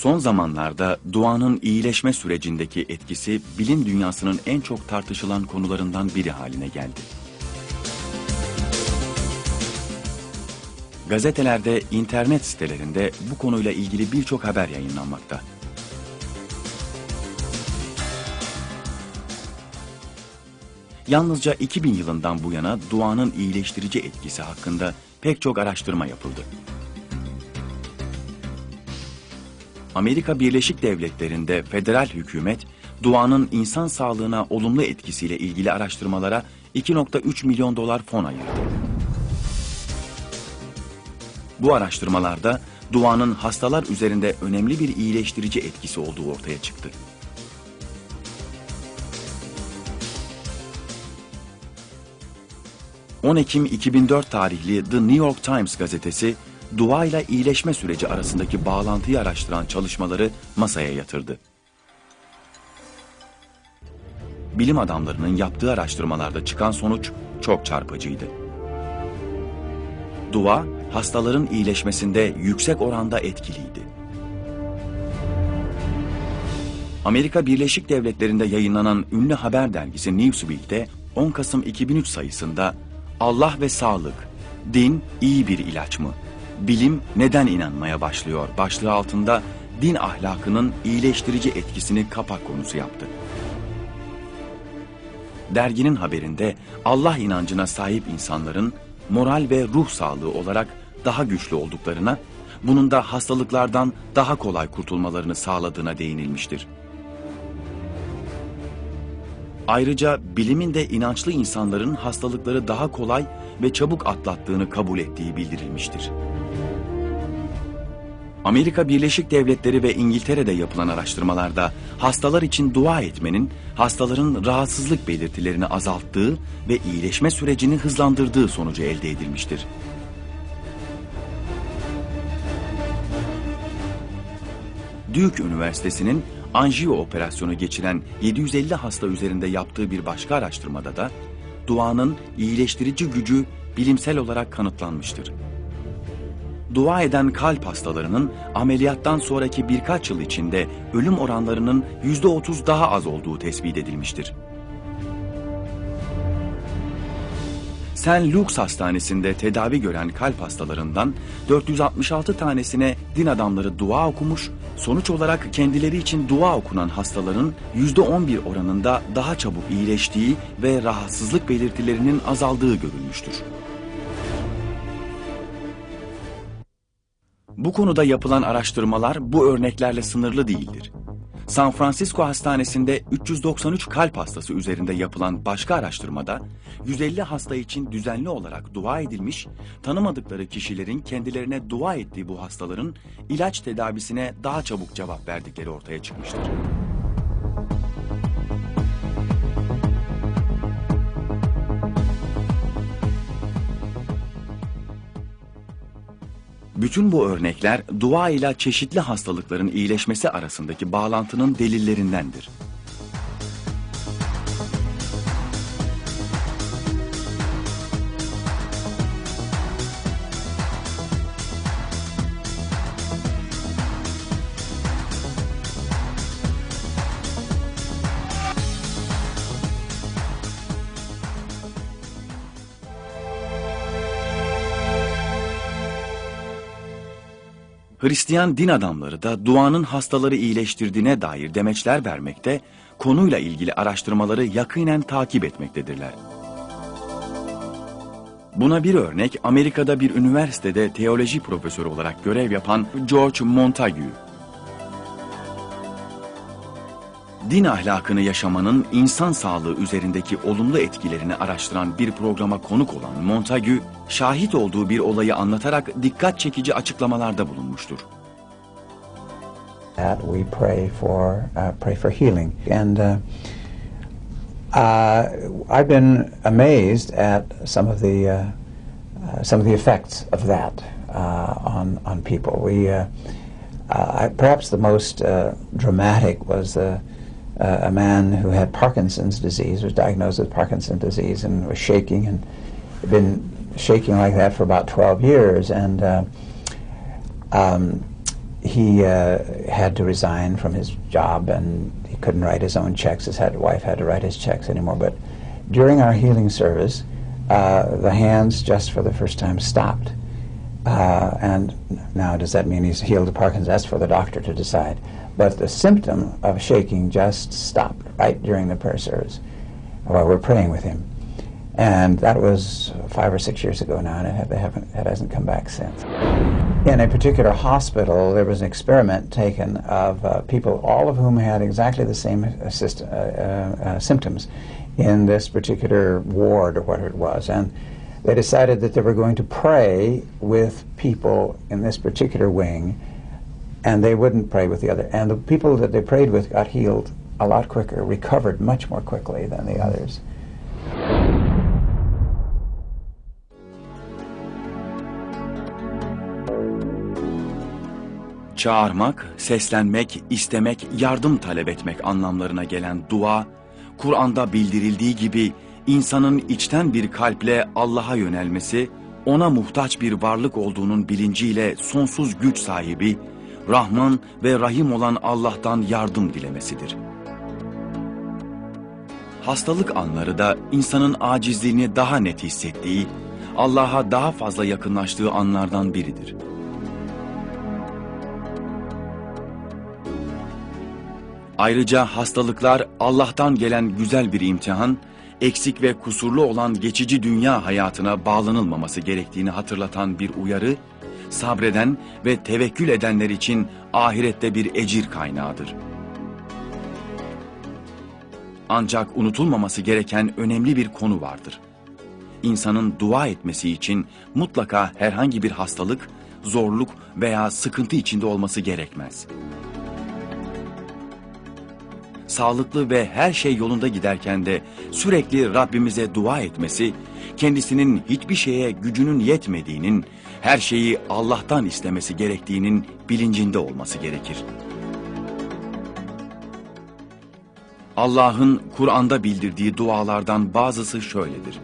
Son zamanlarda duanın iyileşme sürecindeki etkisi bilim dünyasının en çok tartışılan konularından biri haline geldi. Gazetelerde, internet sitelerinde bu konuyla ilgili birçok haber yayınlanmakta. Yalnızca 2000 yılından bu yana duanın iyileştirici etkisi hakkında pek çok araştırma yapıldı. Amerika Birleşik Devletleri'nde federal hükümet duanın insan sağlığına olumlu etkisiyle ilgili araştırmalara 2.3 milyon dolar fon ayırdı. Bu araştırmalarda duanın hastalar üzerinde önemli bir iyileştirici etkisi olduğu ortaya çıktı. ...10 Ekim 2004 tarihli The New York Times gazetesi... ...dua ile iyileşme süreci arasındaki bağlantıyı araştıran çalışmaları masaya yatırdı. Bilim adamlarının yaptığı araştırmalarda çıkan sonuç çok çarpıcıydı. Dua, hastaların iyileşmesinde yüksek oranda etkiliydi. Amerika Birleşik Devletleri'nde yayınlanan ünlü haber dergisi Newsweek'te 10 Kasım 2003 sayısında Allah ve Sağlık, Din iyi bir ilaç mı? Bilim neden inanmaya başlıyor? Başlığı altında din ahlakının iyileştirici etkisini kapak konusu yaptı. Derginin haberinde Allah inancına sahip insanların moral ve ruh sağlığı olarak daha güçlü olduklarına, bunun da hastalıklardan daha kolay kurtulmalarını sağladığına değinilmiştir. Ayrıca bilimin de inançlı insanların hastalıkları daha kolay ve çabuk atlattığını kabul ettiği bildirilmiştir. Amerika Birleşik Devletleri ve İngiltere'de yapılan araştırmalarda hastalar için dua etmenin hastaların rahatsızlık belirtilerini azalttığı ve iyileşme sürecini hızlandırdığı sonucu elde edilmiştir. Duke Üniversitesi'nin anjiyo operasyonu geçiren 750 hasta üzerinde yaptığı bir başka araştırmada da duanın iyileştirici gücü bilimsel olarak kanıtlanmıştır. Dua eden kalp hastalarının ameliyattan sonraki birkaç yıl içinde ölüm oranlarının %30 daha az olduğu tespit edilmiştir. St. Luke's Hastanesi'nde tedavi gören kalp hastalarından 466 tanesine din adamları dua okumuş, sonuç olarak kendileri için dua okunan hastaların %11 oranında daha çabuk iyileştiği ve rahatsızlık belirtilerinin azaldığı görülmüştür. Bu konuda yapılan araştırmalar bu örneklerle sınırlı değildir. San Francisco Hastanesi'nde 393 kalp hastası üzerinde yapılan başka araştırmada 150 hasta için düzenli olarak dua edilmiş, tanımadıkları kişilerin kendilerine dua ettiği bu hastaların ilaç tedavisine daha çabuk cevap verdikleri ortaya çıkmıştır. Bütün bu örnekler dua ile çeşitli hastalıkların iyileşmesi arasındaki bağlantının delillerindendir. Hristiyan din adamları da duanın hastaları iyileştirdiğine dair demeçler vermekte, konuyla ilgili araştırmaları yakinen takip etmektedirler. Buna bir örnek Amerika'da bir üniversitede teoloji profesörü olarak görev yapan George Montague. Din ahlakını yaşamanın insan sağlığı üzerindeki olumlu etkilerini araştıran bir programa konuk olan Montagu, şahit olduğu bir olayı anlatarak dikkat çekici açıklamalarda bulunmuştur. That we pray for uh, pray for healing and uh, uh, I've been amazed at some of the uh, uh, some of the effects of that uh, on on people. We uh, uh, perhaps the most uh, dramatic was the uh, a man who had Parkinson's disease, was diagnosed with Parkinson's disease, and was shaking and been shaking like that for about 12 years. And uh, um, he uh, had to resign from his job and he couldn't write his own checks. His had, wife had to write his checks anymore. But during our healing service, uh, the hands just for the first time stopped. Uh, and now, does that mean he's healed of Parkinson's? That's for the doctor to decide. But the symptom of shaking just stopped right during the prayer service while we're praying with him. And that was five or six years ago now, and it, haven't, it hasn't come back since. In a particular hospital, there was an experiment taken of uh, people, all of whom had exactly the same assist, uh, uh, uh, symptoms in this particular ward or whatever it was. And they decided that they were going to pray with people in this particular wing, and they wouldn't pray with the other. And the people that they prayed with got healed a lot quicker, recovered much more quickly than the others. Çağırmak, seslenmek, istemek, yardım talep etmek anlamlarına gelen dua, Kur'an'da bildirildiği gibi insanın içten bir kalple Allah'a yönelmesi, ona muhtaç bir varlık olduğunun bilinciyle sonsuz güç sahibi, Rahman ve Rahim olan Allah'tan yardım dilemesidir. Hastalık anları da insanın acizliğini daha net hissettiği, Allah'a daha fazla yakınlaştığı anlardan biridir. Ayrıca hastalıklar Allah'tan gelen güzel bir imtihan, eksik ve kusurlu olan geçici dünya hayatına bağlanılmaması gerektiğini hatırlatan bir uyarı, sabreden ve tevekkül edenler için ahirette bir ecir kaynağıdır. Ancak unutulmaması gereken önemli bir konu vardır. İnsanın dua etmesi için mutlaka herhangi bir hastalık, zorluk veya sıkıntı içinde olması gerekmez sağlıklı ve her şey yolunda giderken de sürekli Rabbimize dua etmesi, kendisinin hiçbir şeye gücünün yetmediğinin, her şeyi Allah'tan istemesi gerektiğinin bilincinde olması gerekir. Allah'ın Kur'an'da bildirdiği dualardan bazısı şöyledir.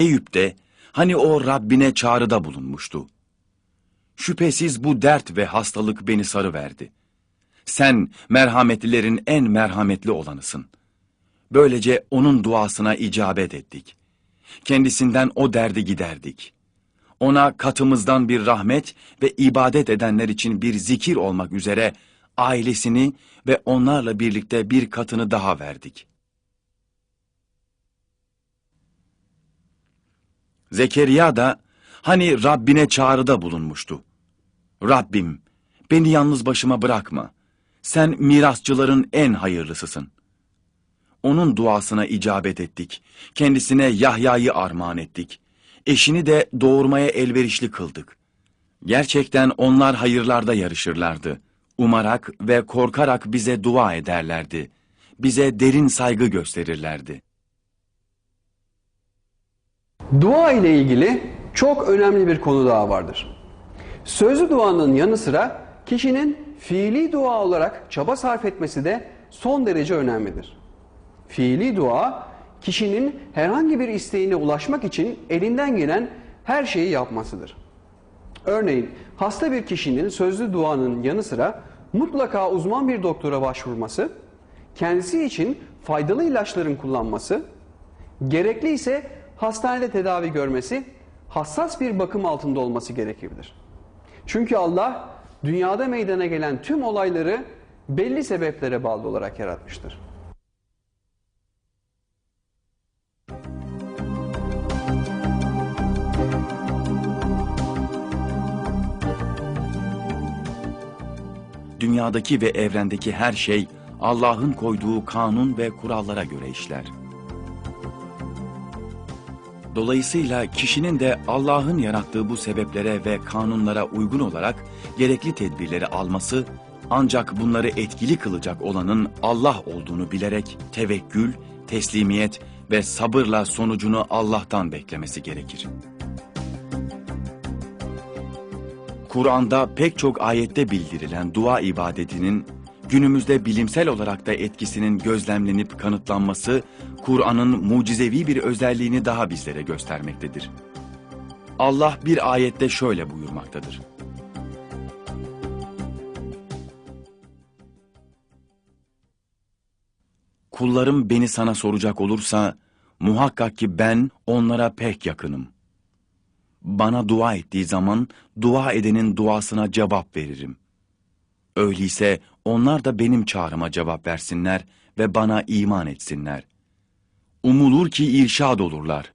Eyüp de hani o Rabbine çağrıda bulunmuştu. Şüphesiz bu dert ve hastalık beni sarıverdi. Sen merhametlilerin en merhametli olanısın. Böylece onun duasına icabet ettik. Kendisinden o derdi giderdik. Ona katımızdan bir rahmet ve ibadet edenler için bir zikir olmak üzere ailesini ve onlarla birlikte bir katını daha verdik.'' Zekeriya da hani Rabbine çağrıda bulunmuştu. Rabbim beni yalnız başıma bırakma. Sen mirasçıların en hayırlısısın. Onun duasına icabet ettik. Kendisine Yahya'yı armağan ettik. Eşini de doğurmaya elverişli kıldık. Gerçekten onlar hayırlarda yarışırlardı. Umarak ve korkarak bize dua ederlerdi. Bize derin saygı gösterirlerdi.'' Dua ile ilgili çok önemli bir konu daha vardır. Sözlü duanın yanı sıra kişinin fiili dua olarak çaba sarf etmesi de son derece önemlidir. Fiili dua kişinin herhangi bir isteğine ulaşmak için elinden gelen her şeyi yapmasıdır. Örneğin hasta bir kişinin sözlü duanın yanı sıra mutlaka uzman bir doktora başvurması, kendisi için faydalı ilaçların kullanması, gerekli ise hastanede tedavi görmesi, hassas bir bakım altında olması gerekirdir. Çünkü Allah dünyada meydana gelen tüm olayları belli sebeplere bağlı olarak yaratmıştır. Dünyadaki ve evrendeki her şey Allah'ın koyduğu kanun ve kurallara göre işler. Dolayısıyla kişinin de Allah'ın yarattığı bu sebeplere ve kanunlara uygun olarak gerekli tedbirleri alması, ancak bunları etkili kılacak olanın Allah olduğunu bilerek tevekkül, teslimiyet ve sabırla sonucunu Allah'tan beklemesi gerekir. Kur'an'da pek çok ayette bildirilen dua ibadetinin günümüzde bilimsel olarak da etkisinin gözlemlenip kanıtlanması, Kur'an'ın mucizevi bir özelliğini daha bizlere göstermektedir. Allah bir ayette şöyle buyurmaktadır. Kullarım beni sana soracak olursa, muhakkak ki ben onlara pek yakınım. Bana dua ettiği zaman, dua edenin duasına cevap veririm. Öyleyse onlar da benim çağrıma cevap versinler ve bana iman etsinler. Umulur ki irşad olurlar.